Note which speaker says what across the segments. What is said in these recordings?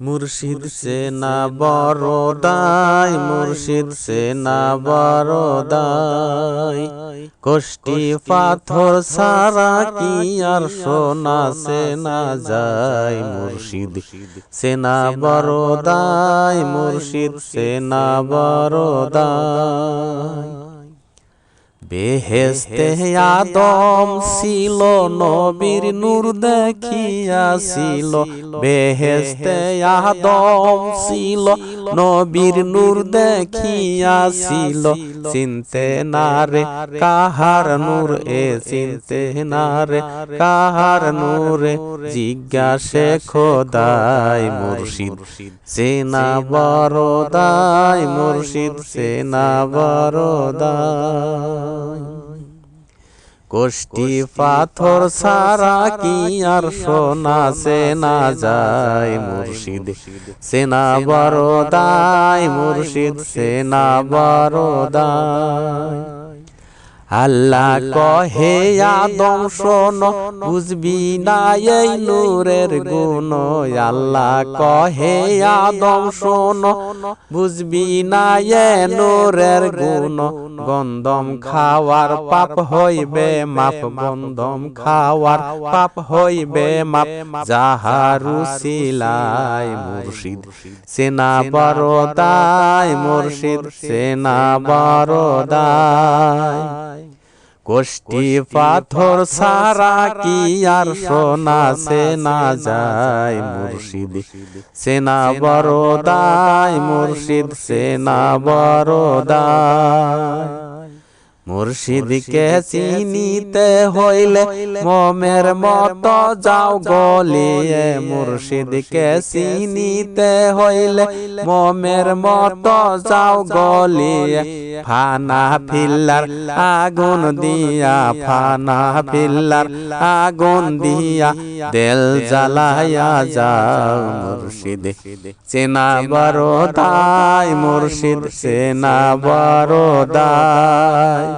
Speaker 1: মুর্শিদ সেনা বড়দাই মুর্শিদ সেনা বড়দাই কষ্টি পাথর সারা কি আর সোনা সেনা যায়? মুর্শিদ সেনা বড়দাই মুর্শিদ সেনা বড়দাই বেহেস্তে আদম ছিল নবীর নূর দেখিয়াছিল। বেহেস্তে আদম ছিল নবীর নূর দেখিয়াছিল চিনতে নারে কাহার নূর এ চিনতে নারে কাহার নূরে জিজ্ঞাসে খোদাই মুর্শিদ। সেনা বড়দাই মুর্শিদ সেনা বড়দাই কোষ্টি পাথর সারা কি আর সোনা সেনা যায়? মুর্শিদ সেনা বড়দাই মুর্শিদ সেনা বড়দাই আল্লাহ কহে আদম শোন বুঝবি না এই নূরের গুণ। আল্লাহ কহে আদম শোন বুঝবি না এ নূরের গুণ। গন্ধম খাওয়ার পাপ হইবে মাপ গন্ধম খাওয়ার পাপ হইবে মাপ যাহারু সিলাই মুর্শিদ। সেনা বড়দাই মুর্শিদ সেনা বড়দাই কোষ্টি পাথর সারা কি আর সোনা সেনা যায় মুর্শিদ। সেনা বড়দাই মুর্শিদ সেনা বড়দাই মুর্শিদকে চিনিতে হইলে মমের মত যাও গলিয়ে। মুর্শিদকে চিনিতে হইলে মমের মত যাও গলিয়ে। ফানা ফিল্লার আগুন দিয়া ফানা ফিল্লার আগুন দিয়া। দেল জ্বালায়া যাও মুর্শিদ। চেনা বড়দাই মুর্শিদ সেনা বড়দাই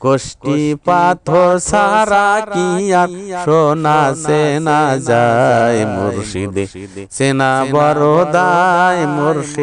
Speaker 1: কোষ্টি পাথর সারা কি আর সোনা সেনা যায় মুর্শিদে। সেনা বড় দায় মুর্শিদ।